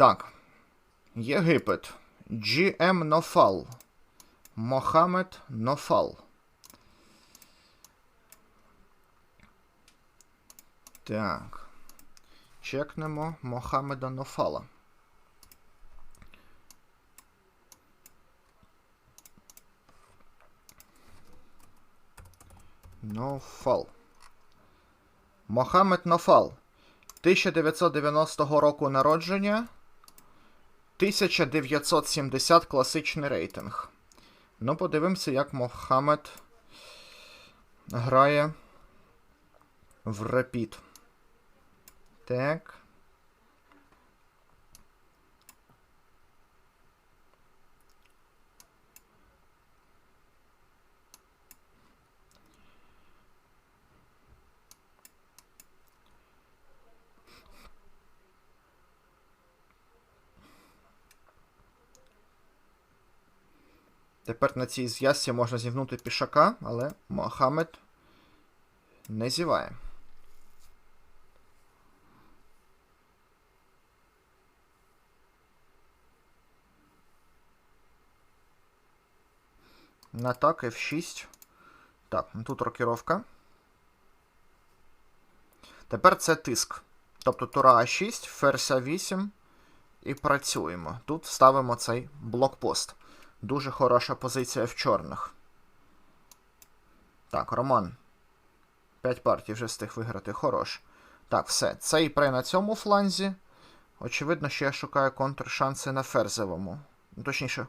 Так. Єгипет. GM Нофал. Мохамед Нофал. Так. Чекнемо Мохамеда Нофала. Нофал. Мохамед Нофал. 1990 року народження. 1970 класичний рейтинг. Ну, подивимося, як Мохамед грає в репіт. Так. Тепер на цій зв'язці можна зігнути пішака, але Мохамед не зіває. На так, F6. Так, тут рокіровка. Тепер це тиск. Тобто тура А6, ферзь А8 і працюємо. Тут ставимо цей блокпост. Дуже хороша позиція в чорних. Так, Роман. 5 партій вже встиг виграти. Хорош. Так, все. Цей пре на цьому фланзі. Очевидно, що я шукаю контршанси на ферзевому. Ну, Точніше,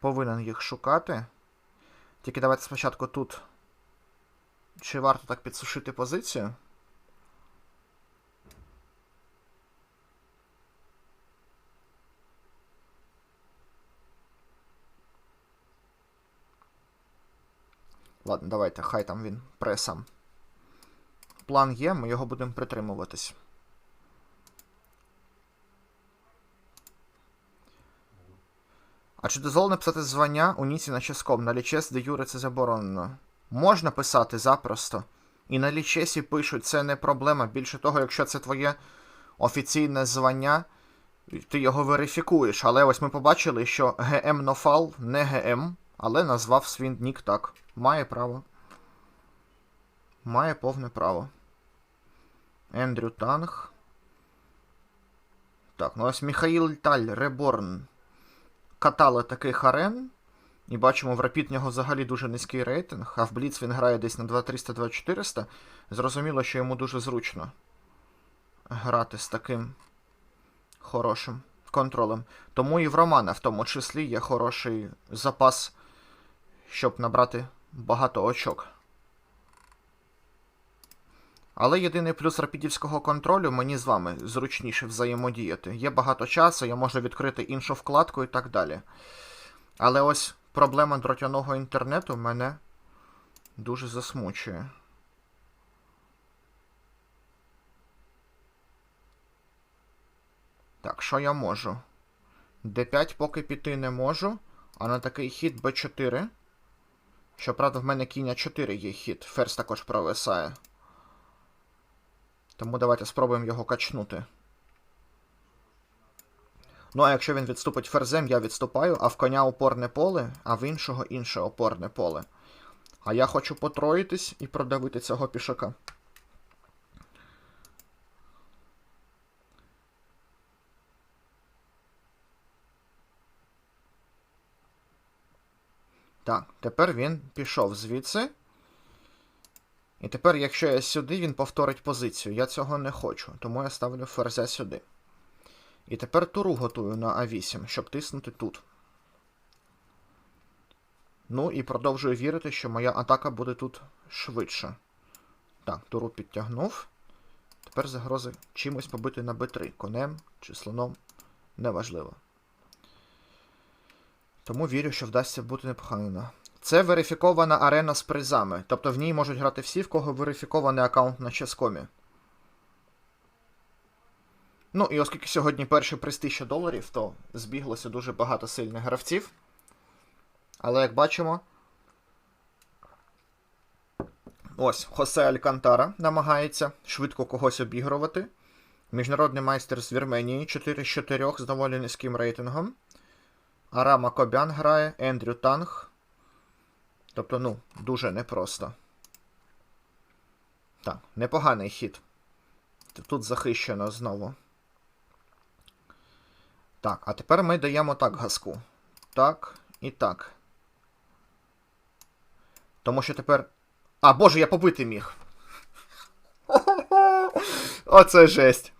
повинен їх шукати. Тільки давайте спочатку тут. Чи варто так підсушити позицію? Ладно, давайте, хай там він пресам. План є, ми його будемо притримуватись. А чи дозволено писати звання у Ніці на ческом? На лічес, де Юре це заборонено. Можна писати запросто. І на лічесі пишуть, це не проблема. Більше того, якщо це твоє офіційне звання, ти його верифікуєш. Але ось ми побачили, що ГМ Нофал не ГМ, але назвав свій нік так. Має право. Має повне право. Ендрю Танг. Так, ну ось Міхаїл Таль, Реборн. Катали такий харен. І бачимо, в Рапід нього взагалі дуже низький рейтинг, а в Бліц він грає десь на 2300-2400. Зрозуміло, що йому дуже зручно грати з таким хорошим контролем. Тому і в Романа в тому числі є хороший запас, щоб набрати багато очок. Але єдиний плюс рапідівського контролю мені з вами зручніше взаємодіяти. Є багато часу, я можу відкрити іншу вкладку і так далі. Але ось проблема дротяного інтернету мене дуже засмучує. Так, що я можу? D5 поки піти не можу, а на такий хід B4. Щоправда, в мене кіння 4 є хід. Ферзь також провисає. Тому давайте спробуємо його качнути. Ну, а якщо він відступить ферзем, я відступаю, а в коня опорне поле, а в іншого інше опорне поле. А я хочу потроїтись і продавити цього пішака. Так, тепер він пішов звідси. І тепер, якщо я сюди, він повторить позицію. Я цього не хочу, тому я ставлю ферзя сюди. І тепер туру готую на А8, щоб тиснути тут. Ну і продовжую вірити, що моя атака буде тут швидше. Так, туру підтягнув. Тепер загрози чимось побити на Б3. Конем чи слоном. Неважливо. Тому вірю, що вдасться бути непогано. Це верифікована арена з призами. Тобто в ній можуть грати всі, в кого верифікований аккаунт на Ческомі. Ну, і оскільки сьогодні перший приз 1000 доларів, то збіглося дуже багато сильних гравців. Але як бачимо. Ось, Хосе Алькантара намагається швидко когось обігрувати. Міжнародний майстер з Вірменії, 4 з 4 з доволі низьким рейтингом. Арама Кобян грає, Ендрю Танг. Тобто, ну, дуже непросто. Так, непоганий хід. Тут захищено знову. Так, а тепер ми даємо так газку. Так і так. Тому що тепер. А, боже, я побити міг. Оце жесть.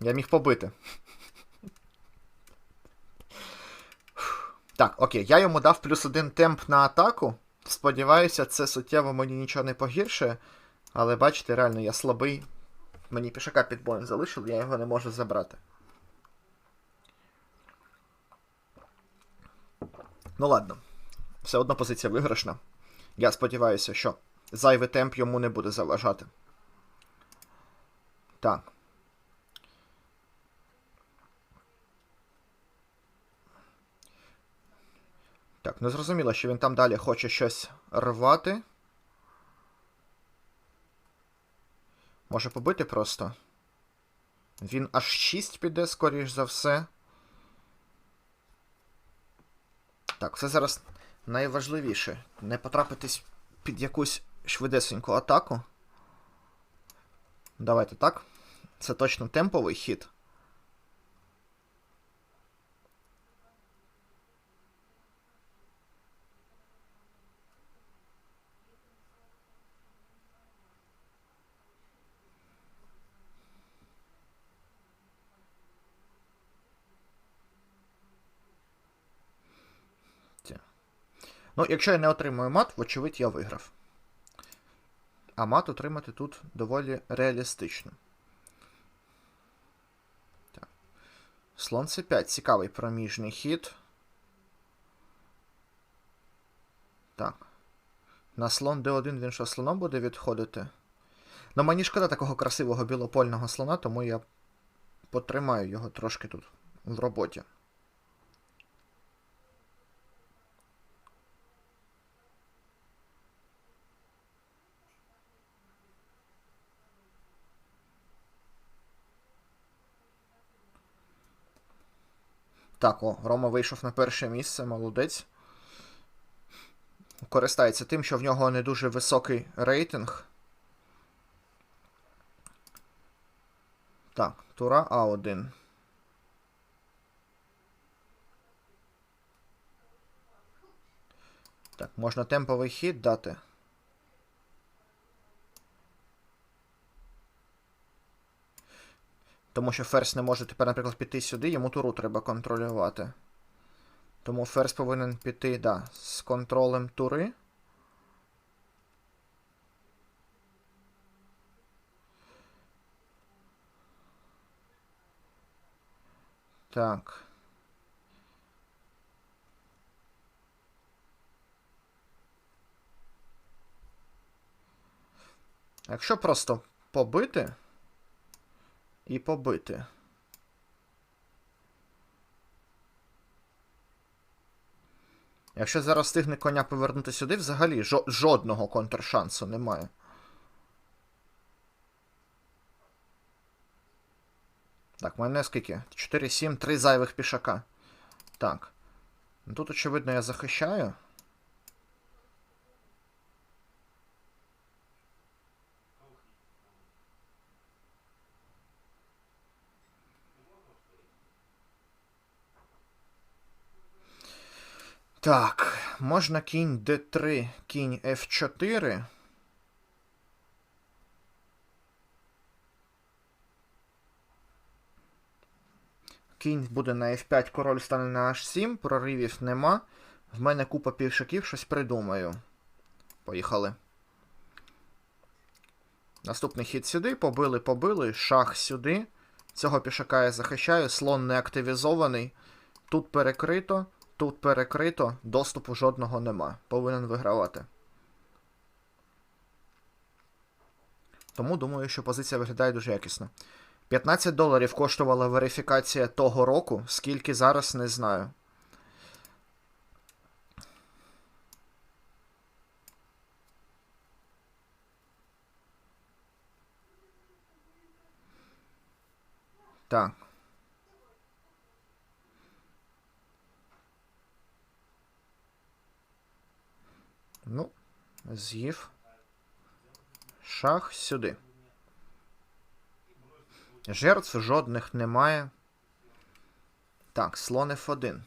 Я міг побити. Так, окей, я йому дав плюс один темп на атаку. Сподіваюся, це суттєво мені нічого не погіршує. Але бачите, реально, я слабий. Мені пішака під боєм залишив, я його не можу забрати. Ну ладно. Все одно позиція виграшна. Я сподіваюся, що зайвий темп йому не буде заважати. Так. Так, не зрозуміло, що він там далі хоче щось рвати. Може побити просто. Він аж 6 піде, скоріш за все. Так, це зараз найважливіше. Не потрапитись під якусь швидесеньку атаку. Давайте так. Це точно темповий хід. Ну, якщо я не отримую мат, вочевидь, я виграв. А мат отримати тут доволі реалістично. Так. Слон c5. Цікавий проміжний хід. Так. На слон d1 він що слоном буде відходити. Ну, мені шкода такого красивого білопольного слона, тому я потримаю його трошки тут в роботі. Так, о, Рома вийшов на перше місце, молодець. Користається тим, що в нього не дуже високий рейтинг. Так, тура А1. Так, можна темповий хід дати. Тому що ферзь не може тепер, наприклад, піти сюди, йому туру треба контролювати. Тому ферзь повинен піти, да, з контролем тури. Так. Якщо просто побити і побити. Якщо зараз встигне коня повернути сюди, взагалі жодного контршансу немає. Так, мене скільки? 4, 7, 3 зайвих пішака. Так. Тут, очевидно, я захищаю. Так, можна кінь d3, кінь f4. Кінь буде на f5, король стане на h7, проривів нема. В мене купа пішаків, щось придумаю. Поїхали. Наступний хід сюди, побили, побили, шах сюди. Цього пішака я захищаю, слон не активізований. Тут перекрито. Тут перекрито, доступу жодного нема. Повинен вигравати. Тому думаю, що позиція виглядає дуже якісно. 15 доларів коштувала верифікація того року, скільки зараз не знаю. Так. Ну, з'їв. Шах сюди. Жертв жодних немає. Так, слон F1.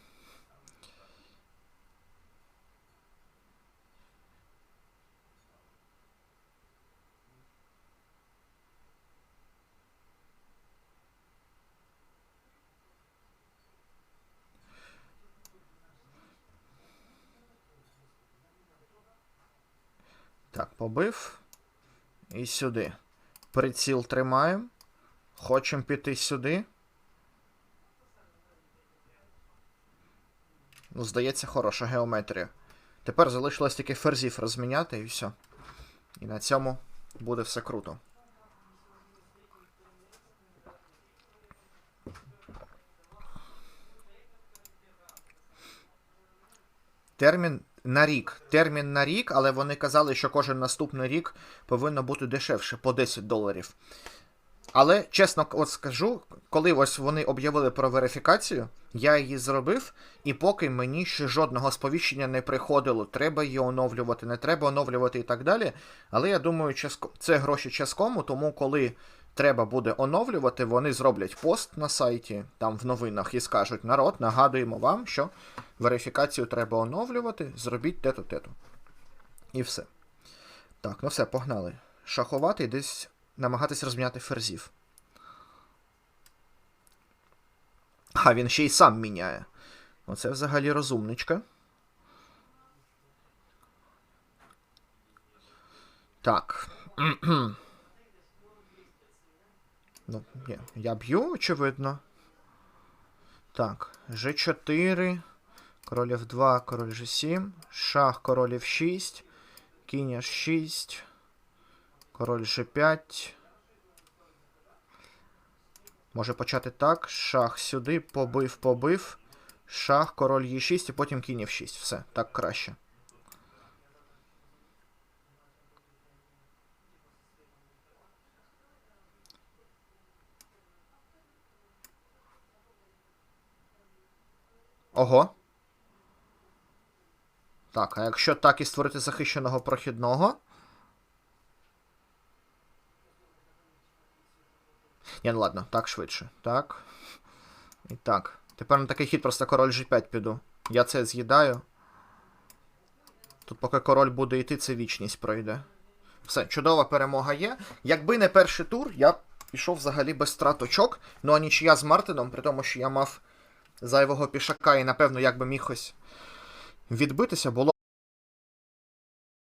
Так, побив. І сюди. Приціл тримаємо. Хочемо піти сюди. Ну, здається, хороша геометрія. Тепер залишилось тільки ферзів розміняти і все. І на цьому буде все круто. Термін на рік. Термін на рік, але вони казали, що кожен наступний рік повинно бути дешевше по 10 доларів. Але чесно от скажу, коли ось вони об'явили про верифікацію, я її зробив, і поки мені ще жодного сповіщення не приходило, треба її оновлювати, не треба оновлювати і так далі. Але я думаю, це гроші часткому, тому коли треба буде оновлювати, вони зроблять пост на сайті, там в новинах, і скажуть: народ, нагадуємо вам, що верифікацію треба оновлювати, зробіть те-то, те-то. І все. Так, ну все, погнали. Шахувати і десь намагатись розміняти ферзів. А він ще й сам міняє. Оце взагалі розумничка. Так. ну, ні, я б'ю, очевидно. Так, G4, король F2, король G7, шах, король F6, кінь H6, король G5. Може почати так. Шах сюди, побив, побив. Шах, король Е6 і потім кінь F6. Все, так краще. Ого. Так, а якщо так і створити захищеного прохідного. Ні, ну ладно, так швидше. Так. І так. Тепер на такий хід просто король G5 піду. Я це з'їдаю. Тут поки король буде йти, це вічність пройде. Все, чудова перемога є. Якби не перший тур, я пішов взагалі без страт очок. Ну а нічия з Мартином, при тому, що я мав зайвого пішака і, напевно, як би міг ось відбитися, було